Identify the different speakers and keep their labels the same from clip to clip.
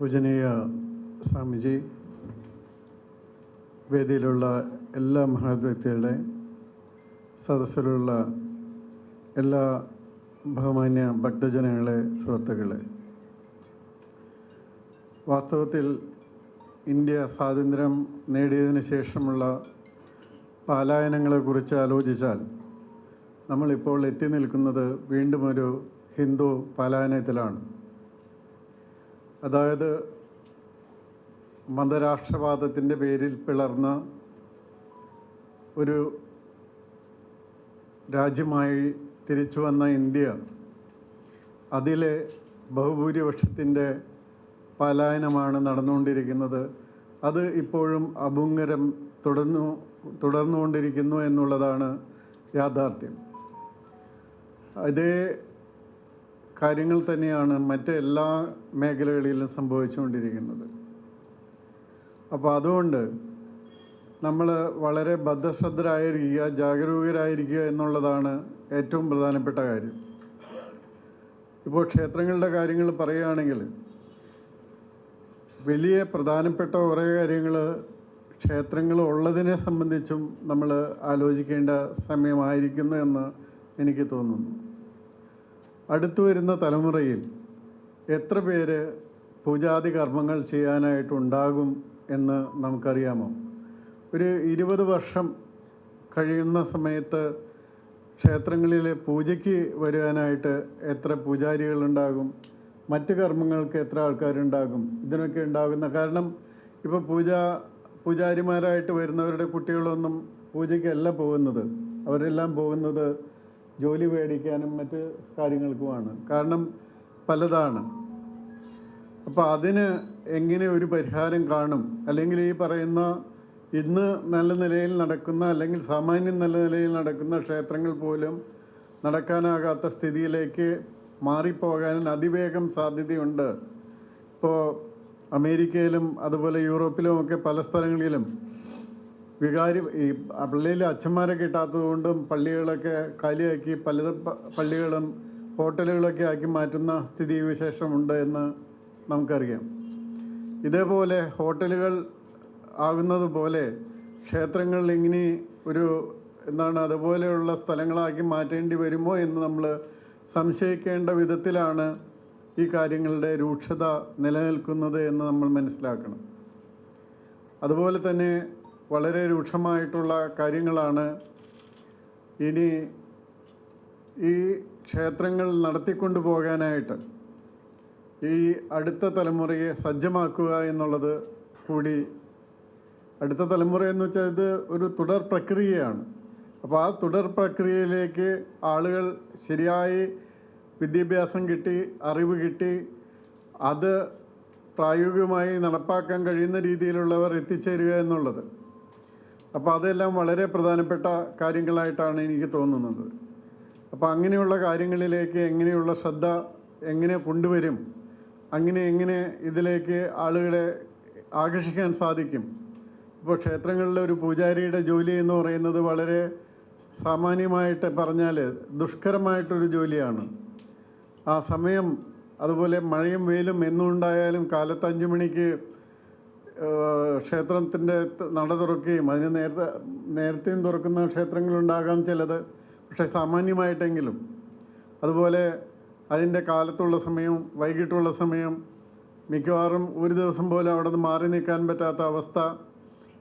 Speaker 1: പൂജനീയ സ്വാമിജി വേദിയിലുള്ള എല്ലാ മഹാവ്യക്തികളുടെ സദസ്സിലുള്ള എല്ലാ ബഹുമാന്യ ഭക്തജനങ്ങളെ സുഹൃത്തുക്കളെ. വാസ്തവത്തിൽ ഇന്ത്യ സ്വാതന്ത്ര്യം നേടിയതിന് ശേഷമുള്ള പലായനങ്ങളെക്കുറിച്ച് ആലോചിച്ചാൽ നമ്മളിപ്പോൾ എത്തി നിൽക്കുന്നത് വീണ്ടും ഒരു ഹിന്ദു പലായനത്തിലാണ്. അതായത് മതരാഷ്ട്രവാദത്തിന്റെ പേരിൽ പിളർന്ന ഒരു രാജ്യമായി തിരിച്ചു വന്ന ഇന്ത്യ അതിലെ ബഹുഭൂരിപക്ഷത്തിന്റെ പലായനമാണ് നടന്നുകൊണ്ടിരിക്കുന്നത്. അത് ഇപ്പോഴും അഭുങ്കരം തുടർന്നു തുടർന്നുകൊണ്ടിരിക്കുന്നു എന്നുള്ളതാണ് യാഥാർത്ഥ്യം. ഇതേ കാര്യങ്ങൾ തന്നെയാണ് മറ്റ് എല്ലാ മേഖലകളിലും സംഭവിച്ചുകൊണ്ടിരിക്കുന്നത്. അപ്പോൾ അതുകൊണ്ട് നമ്മൾ വളരെ ബദ്ധശ്രദ്ധരായിരിക്കുക ജാഗരൂകരായിരിക്കുക എന്നുള്ളതാണ് ഏറ്റവും പ്രധാനപ്പെട്ട കാര്യം. ഇപ്പോൾ ക്ഷേത്രങ്ങളുടെ കാര്യങ്ങൾ പറയുകയാണെങ്കിൽ വലിയ പ്രധാനപ്പെട്ട കുറേ കാര്യങ്ങൾ ക്ഷേത്രങ്ങൾ ഉള്ളതിനെ സംബന്ധിച്ചും നമ്മൾ ആലോചിക്കേണ്ട സമയമായിരിക്കുന്നു എന്ന് എനിക്ക് തോന്നുന്നു. അടുത്തു വരുന്ന തലമുറയിൽ എത്ര പേര് പൂജാതി കർമ്മങ്ങൾ ചെയ്യാനായിട്ടുണ്ടാകും എന്ന് നമുക്കറിയാമോ? ഒരു ഇരുപത് വർഷം കഴിയുന്ന സമയത്ത് ക്ഷേത്രങ്ങളിൽ പൂജയ്ക്ക് വരുവാനായിട്ട് എത്ര പൂജാരികളുണ്ടാകും? മറ്റ് കർമ്മങ്ങൾക്ക് എത്ര ആൾക്കാരുണ്ടാകും? ഇതിനൊക്കെ ഉണ്ടാകുന്ന കാരണം ഇപ്പോൾ പൂജ പൂജാരിമാരായിട്ട് വരുന്നവരുടെ കുട്ടികളൊന്നും പൂജയ്ക്കല്ല പോകുന്നത്. അവരെല്ലാം പോകുന്നത് ജോലി മേടിക്കാനും മറ്റ് കാര്യങ്ങൾക്കുമാണ്. കാരണം പലതാണ്. അപ്പോൾ അതിന് എങ്ങനെ ഒരു പരിഹാരം കാണും? അല്ലെങ്കിൽ ഈ പറയുന്ന ഇന്ന് നല്ല നിലയിൽ നടക്കുന്ന അല്ലെങ്കിൽ സാമാന്യം നല്ല നിലയിൽ നടക്കുന്ന ക്ഷേത്രങ്ങൾ പോലും നടക്കാനാകാത്ത സ്ഥിതിയിലേക്ക് മാറിപ്പോകാൻ അതിവേഗം സാധ്യതയുണ്ട്. ഇപ്പോൾ അമേരിക്കയിലും അതുപോലെ യൂറോപ്പിലും ഒക്കെ പല സ്ഥലങ്ങളിലും വികാരി ഈ പള്ളിയിൽ അച്ഛന്മാരെ കിട്ടാത്തത് കൊണ്ടും പള്ളികളൊക്കെ കാലിയാക്കി പല പള്ളികളും ഹോട്ടലുകളൊക്കെ ആക്കി മാറ്റുന്ന സ്ഥിതി വിശേഷമുണ്ട് എന്ന് നമുക്കറിയാം. ഇതേപോലെ ഹോട്ടലുകൾ ആകുന്നത് പോലെ ക്ഷേത്രങ്ങളിൽ ഇങ്ങനെ ഒരു എന്താണ് അതുപോലെയുള്ള സ്ഥലങ്ങളാക്കി മാറ്റേണ്ടി വരുമോ എന്ന് നമ്മൾ സംശയിക്കേണ്ട വിധത്തിലാണ് ഈ കാര്യങ്ങളുടെ രൂക്ഷത നിലനിൽക്കുന്നത് എന്ന് നമ്മൾ മനസ്സിലാക്കണം. അതുപോലെ തന്നെ വളരെ രൂക്ഷമായിട്ടുള്ള കാര്യങ്ങളാണ് ഇനി ഈ ക്ഷേത്രങ്ങൾ നടത്തിക്കൊണ്ടു പോകാനായിട്ട് ഈ അടുത്ത തലമുറയെ സജ്ജമാക്കുക എന്നുള്ളത് കൂടി അടുത്ത തലമുറ എന്ന് വെച്ചാൽ ഇത് ഒരു തുടർ പ്രക്രിയയാണ്. അപ്പോൾ ആ തുടർ പ്രക്രിയയിലേക്ക് ആളുകൾ ശരിയായി വിദ്യാഭ്യാസം കിട്ടി അറിവ് കിട്ടി അത് പ്രായോഗികമായി നടപ്പാക്കാൻ കഴിയുന്ന രീതിയിലുള്ളവർ എത്തിച്ചേരുക എന്നുള്ളത്. അപ്പോൾ അതെല്ലാം വളരെ പ്രധാനപ്പെട്ട കാര്യങ്ങളായിട്ടാണ് എനിക്ക് തോന്നുന്നത്. അപ്പോൾ അങ്ങനെയുള്ള കാര്യങ്ങളിലേക്ക് എങ്ങനെയുള്ള ശ്രദ്ധ എങ്ങനെ കൊണ്ടുവരും അങ്ങനെ എങ്ങനെ ഇതിലേക്ക് ആളുകളെ ആകർഷിക്കാൻ സാധിക്കും? ഇപ്പോൾ ക്ഷേത്രങ്ങളിലെ ഒരു പൂജാരിയുടെ ജോലി എന്ന് പറയുന്നത് വളരെ സാമാന്യമായിട്ട് പറഞ്ഞാൽ ദുഷ്കരമായിട്ടൊരു ജോലിയാണ്. ആ സമയം അതുപോലെ മഴയും വെയിലും എന്നുണ്ടായാലും കാലത്ത് അഞ്ച് മണിക്ക് ക്ഷേത്രത്തിന്റെ നട തുറക്കുകയും അതിന് നേരത്തെ നേരത്തെയും തുറക്കുന്ന ക്ഷേത്രങ്ങളുണ്ടാകാം ചിലത്. പക്ഷേ സാമാന്യമായിട്ടെങ്കിലും അതുപോലെ അതിന്റെ കാലത്തുള്ള സമയവും വൈകിട്ടുള്ള സമയം മിക്കവാറും ഒരു ദിവസം പോലും അവിടെ നിന്ന് മാറി നിൽക്കാൻ പറ്റാത്ത അവസ്ഥ.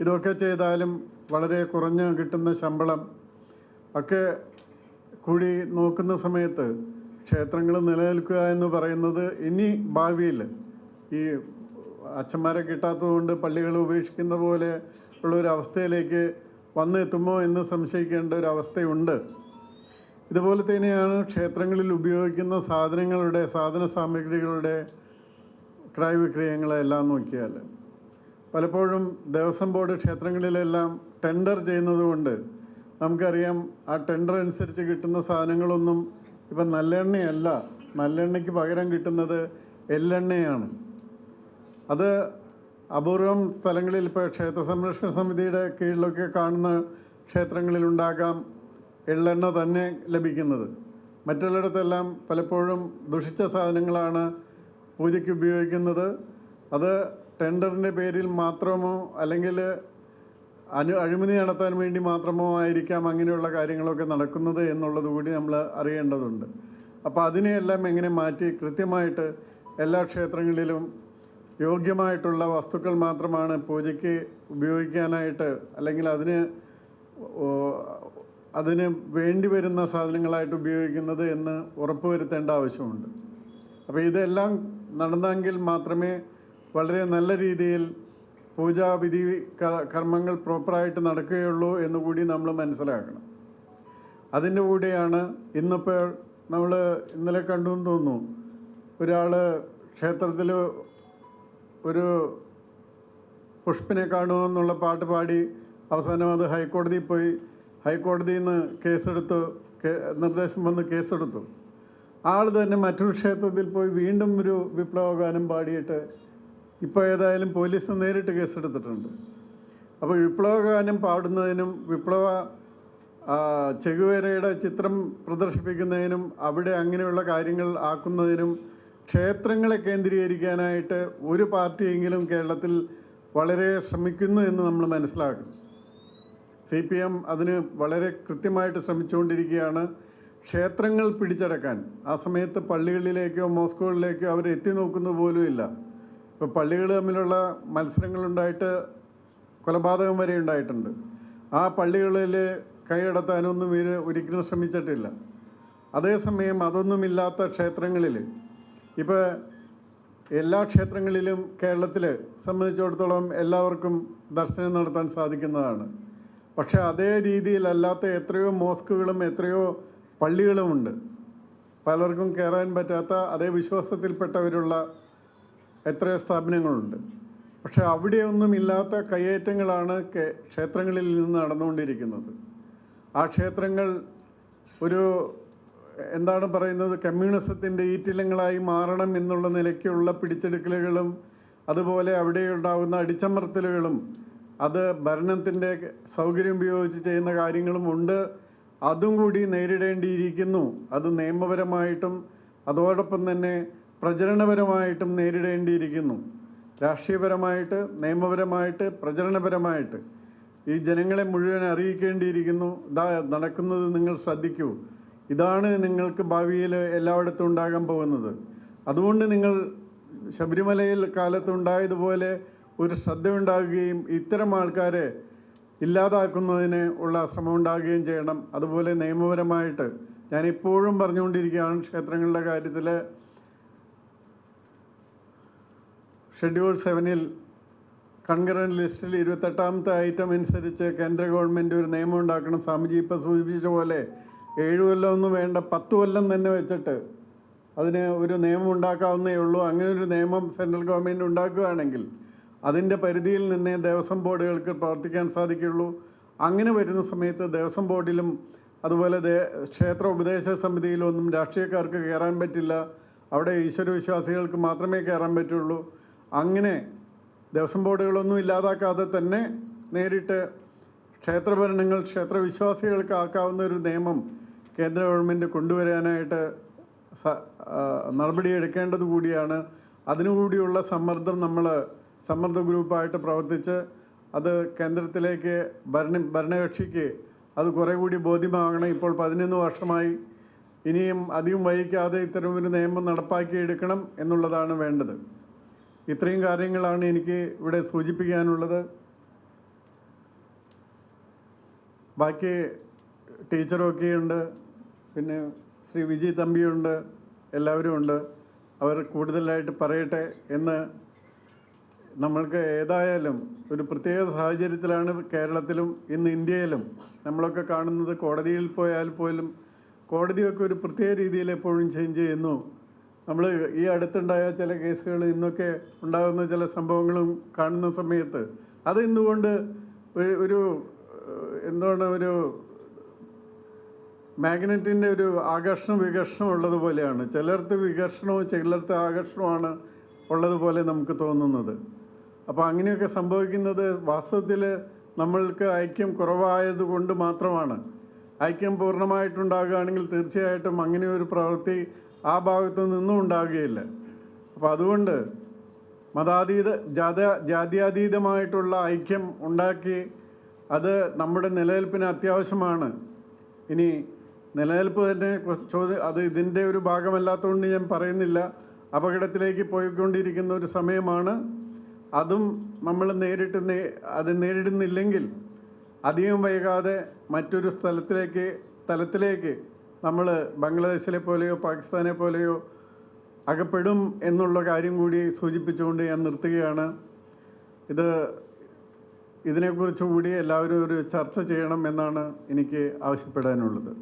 Speaker 1: ഇതൊക്കെ ചെയ്താലും വളരെ കുറഞ്ഞ് കിട്ടുന്ന ശമ്പളം. ഒക്കെ കൂടി നോക്കുന്ന സമയത്ത് ക്ഷേത്രങ്ങൾ നിലനിൽക്കുക എന്ന് പറയുന്നത് ഇനി ഭാവിയിൽ ഈ അച്ഛന്മാരെ കിട്ടാത്തതുകൊണ്ട് പള്ളികൾ ഉപേക്ഷിക്കുന്ന പോലെ ഉള്ള ഒരു അവസ്ഥയിലേക്ക് വന്നെത്തുമോ എന്ന് സംശയിക്കേണ്ട ഒരു അവസ്ഥയുണ്ട് ഇതുപോലെ തന്നെയാണ് ക്ഷേത്രങ്ങളിൽ ഉപയോഗിക്കുന്ന സാധനങ്ങളുടെ സാധന സാമഗ്രികളുടെ ക്രയവിക്രയങ്ങളെല്ലാം നോക്കിയാൽ. പലപ്പോഴും ദേവസ്വം ബോർഡ് ക്ഷേത്രങ്ങളിലെല്ലാം ടെൻഡർ ചെയ്യുന്നത് കൊണ്ട് നമുക്കറിയാം ആ ടെൻഡർ അനുസരിച്ച് കിട്ടുന്ന സാധനങ്ങളൊന്നും ഇപ്പം നല്ലെണ്ണയല്ല. നല്ലെണ്ണയ്ക്ക് പകരം കിട്ടുന്നത് എള്ളെണ്ണയാണ് അത് അപൂർവം സ്ഥലങ്ങളിൽ ഇപ്പോൾ ക്ഷേത്ര സംരക്ഷണ സമിതിയുടെ കീഴിലൊക്കെ കാണുന്ന ക്ഷേത്രങ്ങളിലുണ്ടാകാം എള്ളെണ്ണ തന്നെ ലഭിക്കുന്നത്. മറ്റുള്ളിടത്തെല്ലാം പലപ്പോഴും ദുഷിച്ച സാധനങ്ങളാണ് പൂജയ്ക്ക് ഉപയോഗിക്കുന്നത്. അത് ടെൻഡറിന്റെ പേരിൽ മാത്രമോ അല്ലെങ്കിൽ അനു അഴിമതി നടത്താൻ വേണ്ടി മാത്രമോ ആയിരിക്കാം അങ്ങനെയുള്ള കാര്യങ്ങളൊക്കെ നടക്കുന്നത് എന്നുള്ളത് കൂടി നമ്മൾ അറിയേണ്ടതുണ്ട്. അപ്പോൾ അതിനെയെല്ലാം എങ്ങനെ മാറ്റി കൃത്യമായിട്ട് എല്ലാ ക്ഷേത്രങ്ങളിലും യോഗ്യമായിട്ടുള്ള വസ്തുക്കൾ മാത്രമാണ് പൂജയ്ക്ക് ഉപയോഗിക്കാനായിട്ട് അല്ലെങ്കിൽ അതിന് അതിന് വേണ്ടി വരുന്ന സാധനങ്ങളായിട്ട് ഉപയോഗിക്കുന്നത് എന്ന് ഉറപ്പുവരുത്തേണ്ട ആവശ്യമുണ്ട്. അപ്പോൾ ഇതെല്ലാം നടന്നെങ്കിൽ മാത്രമേ വളരെ നല്ല രീതിയിൽ പൂജാവിധി കർമ്മങ്ങൾ പ്രോപ്പറായിട്ട് നടക്കുകയുള്ളൂ എന്ന് കൂടി നമ്മൾ മനസ്സിലാക്കണം. അതിന്റെ കൂടെയാണ് ഇന്നിപ്പോൾ നമ്മൾ ഇന്നലെ കണ്ടു എന്ന് തോന്നുന്നു. ഒരാൾ ക്ഷേത്രത്തിൽ ഒരു പുഷ്പിനെ കാണുമെന്നുള്ള പാട്ട് പാടി അവസാനം അത് ഹൈക്കോടതിയിൽ പോയി. ഹൈക്കോടതിയിൽ നിന്ന് കേസെടുത്തു. നിർദ്ദേശം വന്ന് കേസെടുത്തു. ആൾ തന്നെ മറ്റൊരു ക്ഷേത്രത്തിൽ പോയി വീണ്ടും ഒരു വിപ്ലവഗാനം പാടിയിട്ട് ഇപ്പോൾ ഏതായാലും പോലീസ് നേരിട്ട് കേസെടുത്തിട്ടുണ്ട്. അപ്പോൾ വിപ്ലവഗാനം പാടുന്നതിനും വിപ്ലവ ചെകുവേരയുടെ ചിത്രം പ്രദർശിപ്പിക്കുന്നതിനും അവിടെ അങ്ങനെയുള്ള കാര്യങ്ങൾ ആക്കുന്നതിനും ക്ഷേത്രങ്ങളെ കേന്ദ്രീകരിക്കാനായിട്ട് ഒരു പാർട്ടിയെങ്കിലും കേരളത്തിൽ വളരെ ശ്രമിക്കുന്നു എന്ന് നമ്മൾ മനസ്സിലാക്കും. സി പി എം അതിന് വളരെ കൃത്യമായിട്ട് ശ്രമിച്ചുകൊണ്ടിരിക്കുകയാണ്. ക്ഷേത്രങ്ങൾ പിടിച്ചടക്കാൻ. ആ സമയത്ത് പള്ളികളിലേക്കോ മോസ്കുകളിലേക്കോ അവർ എത്തി നോക്കുന്നത് പോലും ഇല്ല. ഇപ്പോൾ പള്ളികൾ തമ്മിലുള്ള മത്സരങ്ങളുണ്ടായിട്ട് കൊലപാതകം വരെ ഉണ്ടായിട്ടുണ്ട്. ആ പള്ളികളിൽ കൈയടത്താനൊന്നും ഇവർ ഒരിക്കലും ശ്രമിച്ചിട്ടില്ല. അതേസമയം അതൊന്നുമില്ലാത്ത ക്ഷേത്രങ്ങളിൽ ഇപ്പോൾ എല്ലാ ക്ഷേത്രങ്ങളിലും കേരളത്തിൽ സംബന്ധിച്ചിടത്തോളം എല്ലാവർക്കും ദർശനം നടത്താൻ സാധിക്കുന്നതാണ്. പക്ഷേ അതേ രീതിയിലല്ലാത്ത എത്രയോ മോസ്കുകളും എത്രയോ പള്ളികളുമുണ്ട്. പലർക്കും കയറാൻ പറ്റാത്ത അതേ വിശ്വാസത്തിൽപ്പെട്ടവരുള്ള എത്രയോ സ്ഥാപനങ്ങളുണ്ട്. പക്ഷെ അവിടെയൊന്നും ഇല്ലാത്ത കയ്യേറ്റങ്ങളാണ് ക്ഷേത്രങ്ങളിൽ നിന്ന് നടന്നുകൊണ്ടിരിക്കുന്നത്. ആ ക്ഷേത്രങ്ങൾ ഒരു എന്താണ് പറയുന്നത്? കമ്മ്യൂണിസത്തിന്റെ ഈറ്റിലങ്ങളായി മാറണം എന്നുള്ള നിലയ്ക്കുള്ള പിടിച്ചെടുക്കലുകളും അതുപോലെ അവിടെ ഉണ്ടാകുന്ന അടിച്ചമർത്തലുകളും അത് ഭരണത്തിന്റെ സൗകര്യം ഉപയോഗിച്ച് ചെയ്യുന്ന കാര്യങ്ങളും ഉണ്ട്. അതും കൂടി നേരിടേണ്ടിയിരിക്കുന്നു. അത് നിയമപരമായിട്ടും അതോടൊപ്പം തന്നെ പ്രചരണപരമായിട്ടും നേരിടേണ്ടിയിരിക്കുന്നു. രാഷ്ട്രീയപരമായിട്ട് നിയമപരമായിട്ട് പ്രചരണപരമായിട്ട്. ഈ ജനങ്ങളെ മുഴുവൻ അറിയിക്കേണ്ടിയിരിക്കുന്നു. ഇതാ നടക്കുന്നത് നിങ്ങൾ ശ്രദ്ധിക്കൂ. ഇതാണ് നിങ്ങൾക്ക് ഭാവിയിൽ എല്ലായിടത്തും ഉണ്ടാകാൻ പോകുന്നത്. അതുകൊണ്ട് നിങ്ങൾ ശബരിമലയിൽ കാലത്തുണ്ടായതുപോലെ ഒരു ശ്രദ്ധ ഉണ്ടാകുകയും ഇത്തരം ആൾക്കാരെ ഇല്ലാതാക്കുന്നതിന് ഉള്ള ശ്രമം ഉണ്ടാകുകയും ചെയ്യണം. അതുപോലെ നിയമപരമായിട്ട് ഞാൻ ഇപ്പോഴും പറഞ്ഞുകൊണ്ടിരിക്കുകയാണ് ക്ഷേത്രങ്ങളുടെ കാര്യത്തിൽ. ഷെഡ്യൂൾ സെവനിൽ കൺകറന്റ് ലിസ്റ്റിൽ ഇരുപത്തെട്ടാമത്തെ ഐറ്റം അനുസരിച്ച് കേന്ദ്ര ഗവൺമെന്റ് ഒരു നിയമം ഉണ്ടാക്കണം. സ്വാമിജി ഇപ്പോൾ സൂചിപ്പിച്ച പോലെ ഏഴ് കൊല്ലമൊന്നും വേണ്ട പത്ത് കൊല്ലം തന്നെ വെച്ചിട്ട് അതിന് ഒരു നിയമം ഉണ്ടാക്കാവുന്നേ ഉള്ളൂ. അങ്ങനെ ഒരു നിയമം സെൻട്രൽ ഗവൺമെന്റ് ഉണ്ടാക്കുകയാണെങ്കിൽ അതിന്റെ പരിധിയിൽ നിന്നേ ദേവസ്വം ബോർഡുകൾക്ക് പ്രവർത്തിക്കാൻ സാധിക്കുള്ളൂ അങ്ങനെ വരുന്ന സമയത്ത് ദേവസ്വം ബോർഡിലും അതുപോലെ ക്ഷേത്ര ഉപദേശ സമിതിയിലൊന്നും രാഷ്ട്രീയക്കാർക്ക് കയറാൻ പറ്റില്ല. അവിടെ ഈശ്വരവിശ്വാസികൾക്ക് മാത്രമേ കയറാൻ പറ്റുള്ളൂ. അങ്ങനെ ദേവസ്വം ബോർഡുകളൊന്നും ഇല്ലാതാക്കാതെ തന്നെ നേരിട്ട് ക്ഷേത്രഭരണങ്ങൾ ക്ഷേത്രവിശ്വാസികൾക്ക് ആക്കാവുന്ന ഒരു നിയമം കേന്ദ്ര ഗവൺമെന്റ് കൊണ്ടുവരാനായിട്ട് നടപടിയെടുക്കേണ്ടത് കൂടിയാണ്. അതിനുകൂടിയുള്ള സമ്മർദ്ദം നമ്മൾ സമ്മർദ്ദ ഗ്രൂപ്പായിട്ട് പ്രവർത്തിച്ച് അത് കേന്ദ്രത്തിലേക്ക് ഭരണ ഭരണകക്ഷിക്ക് അത് കുറേ കൂടി ബോധ്യമാകണം. ഇപ്പോൾ പതിനൊന്ന് വർഷമായി ഇനിയും അധികം വൈകിക്കാതെ ഇത്തരമൊരു നിയമം നടപ്പാക്കിയെടുക്കണം എന്നുള്ളതാണ് വേണ്ടത്. ഇത്രയും കാര്യങ്ങളാണ് എനിക്ക് ഇവിടെ സൂചിപ്പിക്കാനുള്ളത്. ബാക്കി ടീച്ചറൊക്കെ ഉണ്ട് പിന്നെ ശ്രീ വിജി തമ്പിയുണ്ട്. എല്ലാവരും ഉണ്ട് അവർ കൂടുതലായിട്ട് പറയട്ടെ എന്ന് നമ്മൾക്ക് ഏതായാലും ഒരു പ്രത്യേക സാഹചര്യത്തിലാണ് കേരളത്തിലും ഇന്ന് ഇന്ത്യയിലും നമ്മളൊക്കെ കാണുന്നത് കോടതിയിൽ പോയാൽ പോലും കോടതിയൊക്കെ ഒരു പ്രത്യേക രീതിയിൽ എപ്പോഴും ചേഞ്ച് ചെയ്യുന്നു. നമ്മൾ ഈ അടുത്തുണ്ടായ ചില കേസുകൾ ഇന്നൊക്കെ ഉണ്ടാകുന്ന ചില സംഭവങ്ങളും കാണുന്ന സമയത്ത് അത് ഇന്നുകൊണ്ട് ഒരു- എന്തുകൊണ്ട് ഒരു മാഗ്നറ്റിന്റെ ഒരു ആകർഷണം വികർഷണം ഉള്ളതുപോലെയാണ്. ചിലർക്ക് വികർഷണവും ചിലർക്ക് ആകർഷണവുമാണ് ഉള്ളതുപോലെ നമുക്ക് തോന്നുന്നത്. അപ്പോൾ അങ്ങനെയൊക്കെ സംഭവിക്കുന്നത് വാസ്തവത്തിൽ നമ്മൾക്ക് ഐക്യം കുറവായത് കൊണ്ട് മാത്രമാണ്. ഐക്യം പൂർണമായിട്ടുണ്ടാകുകയാണെങ്കിൽ തീർച്ചയായിട്ടും അങ്ങനെ ഒരു പ്രവൃത്തി ആ ഭാഗത്ത് നിന്നും ഉണ്ടാകുകയില്ല. അപ്പോൾ അതുകൊണ്ട് മതാതീത ജാത ജാത്യാതീതമായിട്ടുള്ള ഐക്യം ഉണ്ടാക്കി അത് നമ്മുടെ നിലനിൽപ്പിന് അത്യാവശ്യമാണ്. ഇനി നിലനിൽപ്പ് തന്നെ ചോദ്യം അത് ഇതിന്റെ ഒരു ഭാഗമല്ലാത്തതുകൊണ്ട് ഞാൻ പറയുന്നില്ല. അപകടത്തിലേക്ക് പോയിക്കൊണ്ടിരിക്കുന്ന ഒരു സമയമാണ്. അതും നമ്മൾ നേരിട്ട് അത് നേരിടുന്നില്ലെങ്കിൽ അധികം വൈകാതെ മറ്റൊരു സ്ഥലത്തിലേക്ക് തലത്തിലേക്ക് നമ്മൾ ബംഗ്ലാദേശിലെ പോലെയോ പാകിസ്ഥാനെ പോലെയോ അകപ്പെടും എന്നുള്ള കാര്യം കൂടി സൂചിപ്പിച്ചുകൊണ്ട് ഞാൻ നിർത്തുകയാണ്. ഇത് ഇതിനെക്കുറിച്ച് കൂടി എല്ലാവരും ഒരു ചർച്ച ചെയ്യണം എന്നാണ് എനിക്ക് ആവശ്യപ്പെടാനുള്ളത്.